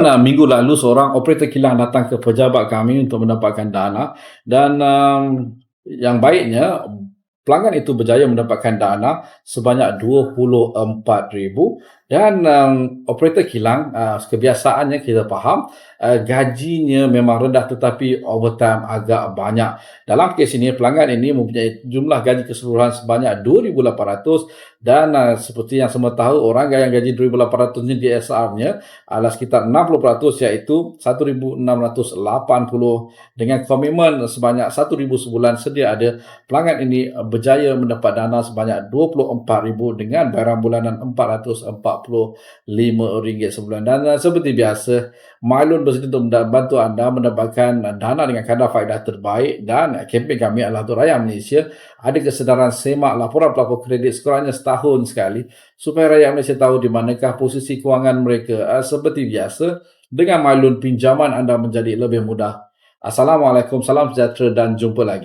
uh, minggu lalu seorang operator kilang datang ke pejabat kami untuk mendapatkan dana. Dan um, yang baiknya pelanggan itu berjaya mendapatkan dana sebanyak 24,000 dan um, operator kilang uh, kebiasaannya kita faham uh, gajinya memang rendah tetapi overtime agak banyak. Dalam kes ini pelanggan ini mempunyai jumlah gaji keseluruhan sebanyak 2,800 dan uh, seperti yang semua tahu orang yang gaji 2,800 ini DSR-nya adalah sekitar 60% iaitu 1,680 dengan komitmen sebanyak 1,000 sebulan sedia ada pelanggan ini berjaya mendapat dana sebanyak 24,000 dengan bayaran bulanan RM445 sebulan. Dan seperti biasa, Mylon bersedia untuk membantu anda mendapatkan dana dengan kadar faedah terbaik dan kempen kami adalah Untuk Rakyat Malaysia ada kesedaran semak laporan pelapor kredit sekurangnya setahun sekali supaya rakyat Malaysia tahu di manakah posisi kewangan mereka. Uh, seperti biasa, dengan Mylon pinjaman anda menjadi lebih mudah. Assalamualaikum, salam sejahtera dan jumpa lagi.